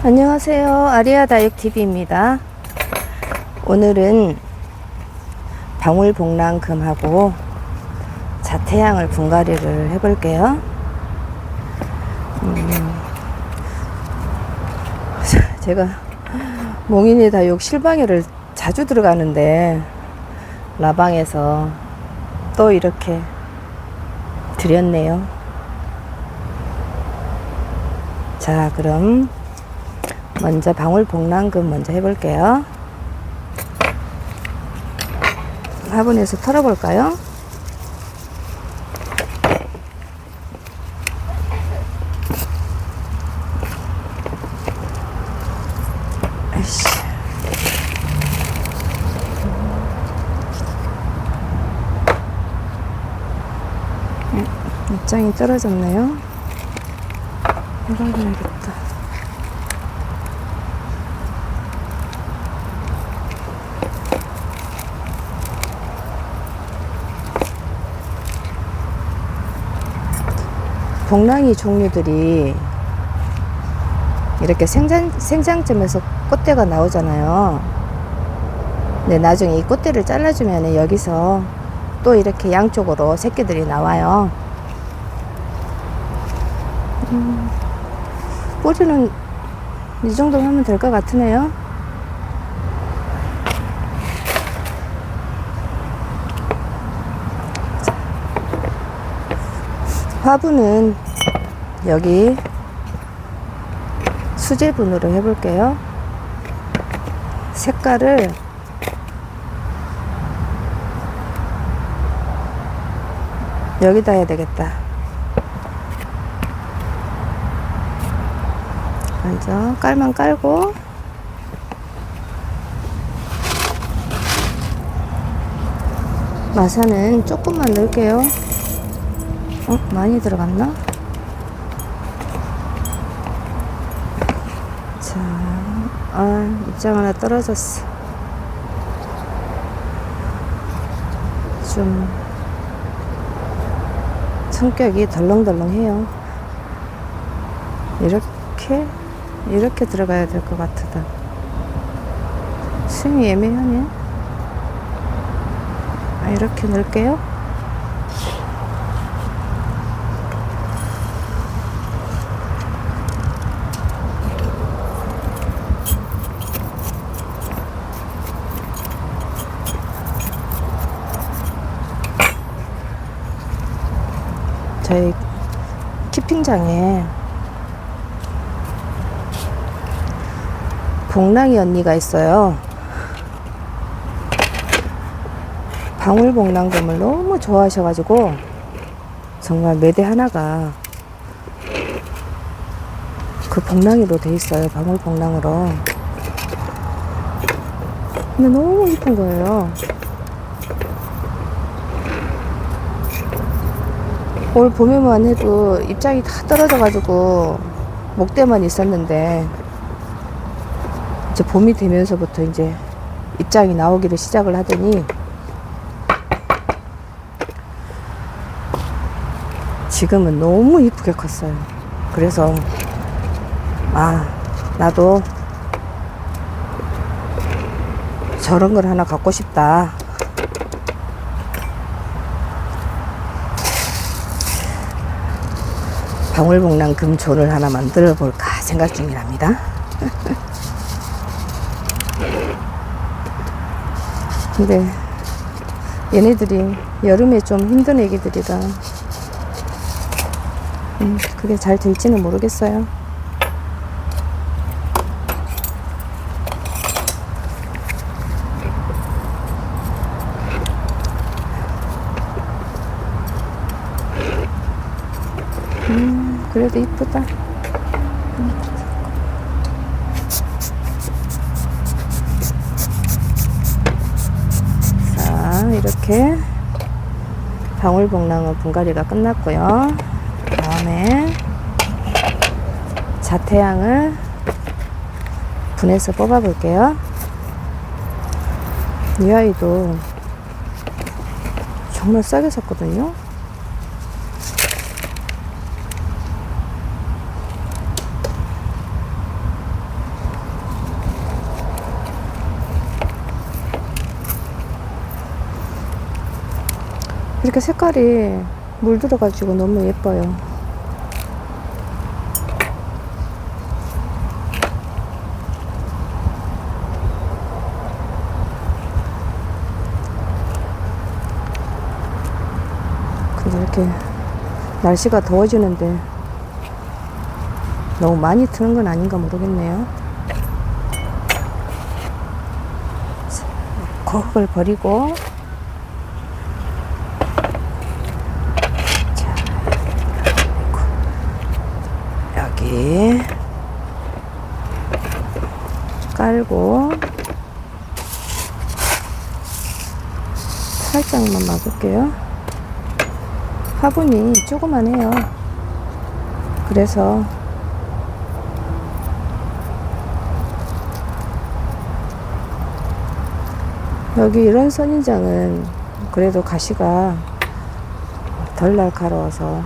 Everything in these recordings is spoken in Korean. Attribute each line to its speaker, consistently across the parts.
Speaker 1: 안녕하세요. 아리아 다육TV입니다. 오늘은 방울복랑금하고 자태양을 분갈이를 해볼게요. 음, 제가 몽인이 다육 실방에를 자주 들어가는데 라방에서 또 이렇게 드렸네요. 자, 그럼 먼저 방울 복랑금 먼저 해볼게요. 화분에서 털어볼까요? 음, 입장이 떨어졌네요. 해봐야겠다. 복랑이 종류들이 이렇게 생장, 생장점에서 꽃대가 나오잖아요. 근데 나중에 이 꽃대를 잘라주면 여기서 또 이렇게 양쪽으로 새끼들이 나와요. 음, 뿌리는 이 정도 하면 될 것 같으네요. 화분은 여기 수제분으로 해볼게요. 색깔을 여기다 해야 되겠다. 먼저 깔만 깔고 마사는 조금만 넣을게요. 어? 많이 들어갔나? 자, 아, 입장 하나 떨어졌어. 좀, 성격이 덜렁덜렁해요. 이렇게, 이렇게 들어가야 될 것 같다. 스윙이 애매하네. 아, 이렇게 넣을게요. 저희 키핑장에 복랑이 언니가 있어요. 방울복랑금을 너무 좋아하셔가지고 정말 매대 하나가 그 복랑이로 돼 있어요. 방울복랑으로. 근데 너무 이쁜 거예요. 올 봄에만 해도 입장이 다 떨어져가지고 목대만 있었는데 이제 봄이 되면서부터 이제 입장이 나오기를 시작을 하더니 지금은 너무 이쁘게 컸어요. 그래서 아 나도 저런 걸 하나 갖고 싶다. 방울복랑 금존을 하나 만들어 볼까 생각 중이랍니다. 근데 얘네들이 여름에 좀 힘든 애기들이라 음, 그게 잘 될지는 모르겠어요. 그래도 이쁘다. 자, 이렇게 방울복랑은 분갈이가 끝났고요. 다음에 자태양을 분해서 뽑아 볼게요. 이 아이도 정말 싸게 샀거든요. 이렇게 색깔이 물들어가지고 너무 예뻐요. 근데 이렇게 날씨가 더워지는데 너무 많이 트는 건 아닌가 모르겠네요. 그걸 버리고 자, 여기 깔고 살짝만 막을게요. 화분이 조그만해요. 그래서 여기 이런 선인장은 그래도 가시가 덜 날카로워서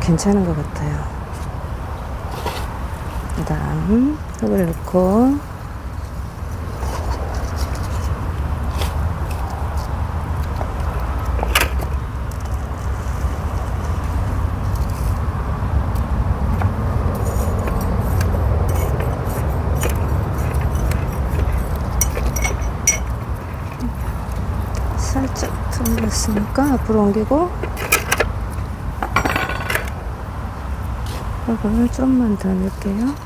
Speaker 1: 괜찮은 것 같아요. 그 다음 흙을 넣고 살짝 들렸으니까 앞으로 옮기고 이걸 좀만 더 넣을게요.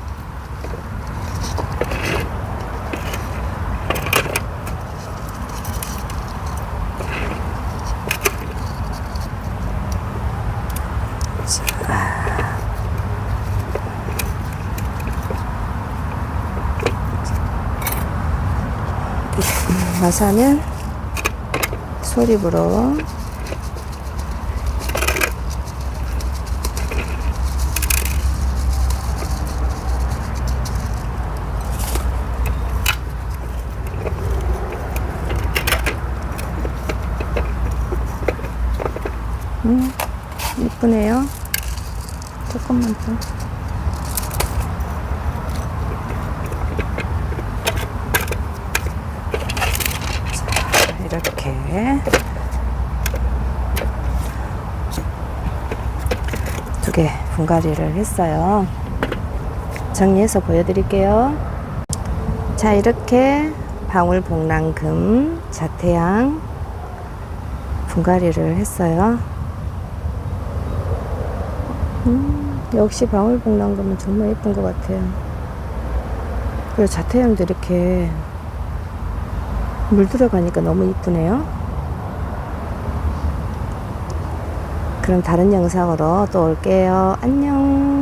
Speaker 1: 마사는 소립으로 음, 이쁘네요. 조금만 더. 이렇게 두 개 분갈이를 했어요. 정리해서 보여드릴게요. 자, 이렇게 방울 복랑금, 자태양 분갈이를 했어요. 음, 역시 방울복랑금은 정말 예쁜 것 같아요. 그리고 자태양도 이렇게 물 들어가니까 너무 이쁘네요. 그럼 다른 영상으로 또 올게요. 안녕.